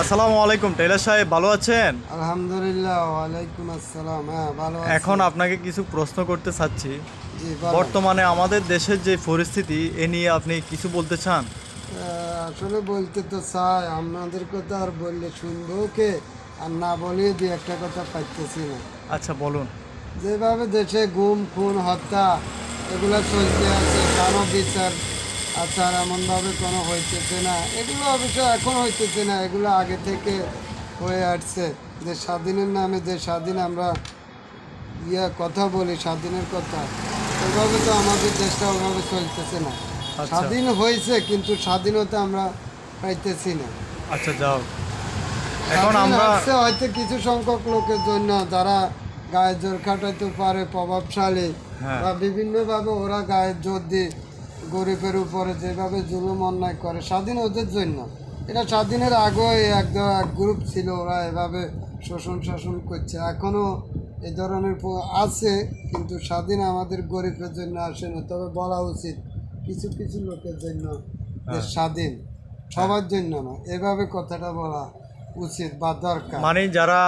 আসসালামু আলাইকুম টেইলার সাহেব ভালো আছেন? আলহামদুলিল্লাহ ওয়ালাইকুম আসসালাম। হ্যাঁ ভালো এখন আপনাকে কিছু প্রশ্ন করতে চাচ্ছি। বর্তমানে আমাদের দেশের যে পরিস্থিতি এ নিয়ে আপনি কিছু বলতে চান? আসলে বলতে তো চাই আপনাদের কথা আর বললে শুনব কে? আর না বলে দু একটা কথা পাইতেছি না। আচ্ছা বলুন। যেভাবে দেশে গুম খুন হত্যা এগুলো চলতে আছে কারও বিচার আচার এমনভাবে কোনো হইতেছে না। এগুলো অবশ্য এখন হইতেছে না এগুলো আগে থেকে হয়ে আসছে। যে স্বাধীনের নামে যে স্বাধীন আমরা ইয়া কথা বলি স্বাধীনের কথা ওইভাবে তো আমাদের দেশটা ওইভাবে চলতেছে না। আচ্ছা। স্বাধীন হয়েছে কিন্তু স্বাধীনতা আমরা পাইতেছি না। আচ্ছা যাও। এখন আমরা হয়তো কিছু সংখ্যক লোকের জন্য যারা গায়ে জোর খাটাইতে পারে প্রভাবশালী হ্যাঁ। বা বিভিন্নভাবে ওরা গায়ে জোর দিয়ে গরিবের উপরে যেভাবে জুলুম অন্যায় করে স্বাধীন ওদের জন্য। এটা স্বাধীনের এক এক গ্রুপ ছিল ওরা এভাবে শোষণ শাসন করছে। এখনও এ ধরনের আছে কিন্তু স্বাধীন আমাদের গরিবের জন্য আসে না। তবে বলা উচিত কিছু কিছু লোকের জন্য হ্যাঁ। স্বাধীন সবার জন্য না। এভাবে কথাটা বলা উচিত বা দরকার। মানে যারা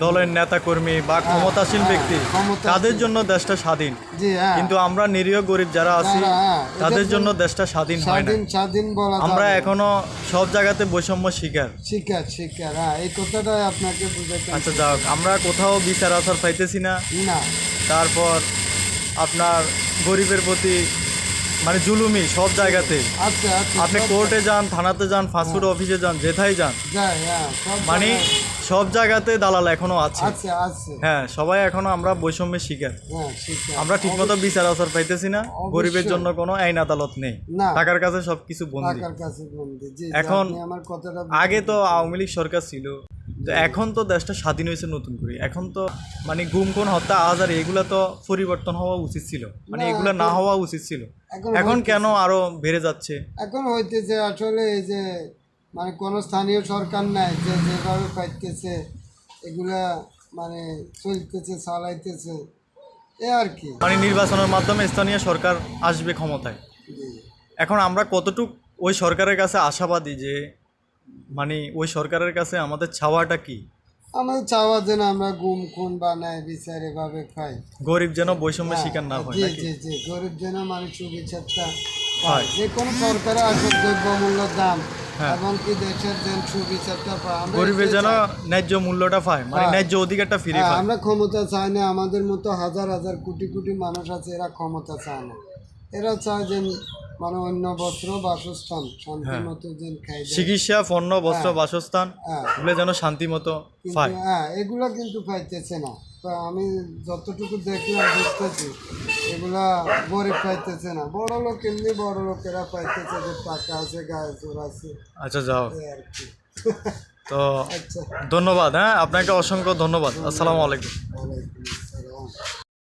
দলের নেতা কর্মী বা ক্ষমতাসীন হ্যাঁ, ব্যক্তি তাদের জন্য দেশটা স্বাধীন। হ্যাঁ। কিন্তু আমরা নিরীহ গরিব যারা আছি হ্যাঁ, তাদের জন্য দেশটা স্বাধীন হয় না। স্বাধীন বলা আমরা এখনও সব জায়গাতে বৈষম্য শিকার। শিকার শিকার হ্যাঁ এই কথাটাই আপনাকে বুঝাতে আচ্ছা যাক আমরা কোথাও বিচার আচার পাইতেছি না। তারপর আপনার গরিবের প্রতি মানে জুলুমি সব জায়গাতে। আচ্ছা আচ্ছা আপনি কোর্টে যান থানাতে যান ফাস্টফুড অফিসে যান যেথায় যান। হ্যাঁ মানে সব জায়গাতে দালাল এখনও আছে। হ্যাঁ সবাই এখনও আমরা বৈষম্যের শিকার। হ্যাঁ আমরা ঠিকমতো বিচার আচার পাইতেছি না। গরিবের জন্য কোনো আইন আদালত নেই। টাকার কাছে সবকিছু বন্দি। জি এখন আগে তো আওয়ামী লীগ সরকার ছিল। তো এখন তো দেশটা স্বাধীন হয়েছে নতুন করে। এখন তো মানে গুম কোন হত্যা আজার এগুলো তো পরিবর্তন হওয়া উচিত ছিল। মানে এগুলো না হওয়া উচিত ছিল। এখন এখন কেন আরও বেড়ে যাচ্ছে? এখন হইতেছে আসলে এই যে মানে কোনো স্থানীয় সরকার নাই যে যেভাবে পাইতেছে এগুলা মানে চলতেছে চালাইতেছে এ আর কি। মানে নির্বাচনের মাধ্যমে স্থানীয় সরকার আসবে ক্ষমতায়। এখন আমরা কতটুক ওই সরকারের কাছে আশাবাদী যে মানে ওই সরকারের কাছে আমাদের ছাওয়াটা কি আমাদের চাওয়া যেন আমরা গুম খুন বা ন্যায় বিচার এভাবে পাই গরিব যেন বৈষম্যের শিকার না হয় জি নাকি জি জি গরিব যেন মানুষ সুবিচারটা হয়। পায় যে কোনো সরকারে আসুক দ্রব্যমূল্য দাম হ্যাঁ। এবং কি দেশের যেন সুবিচারটা পায় আমরা গরিবের এটাই যেন চাই। ন্যায্য মূল্যটা পায় মানে পায়। ন্যায্য অধিকারটা ফিরে হ্যাঁ, পায় আমরা ক্ষমতা চাই না আমাদের মতো হাজার হাজার কোটি কোটি মানুষ আছে এরা ক্ষমতা চায় না এরা চায় যে মানে অন্য বস্ত্র বাসস্থান শান্তি হ্যাঁ। মতো যেন খাই চিকিৎসা পণ্য বস্ত্র বাসস্থান হ্যাঁ। এগুলো যেন শান্তি মতো পায়। হ্যাঁ এগুলো কিন্তু পাইতেছে না। আমি যতটুকু দেখলাম বুঝতেছি এগুলা গরিব পাইতেছে না। বড় লোক এমনি বড় লোকেরা পাইতেছে যে টাকা আছে গায়ে জোর আছে। আচ্ছা যাও। আর কি। তো আচ্ছা। ধন্যবাদ হ্যাঁ আপনাকে অসংখ্য ধন্যবাদ। আসসালামু আলাইকুম। ওয়ালাইকুম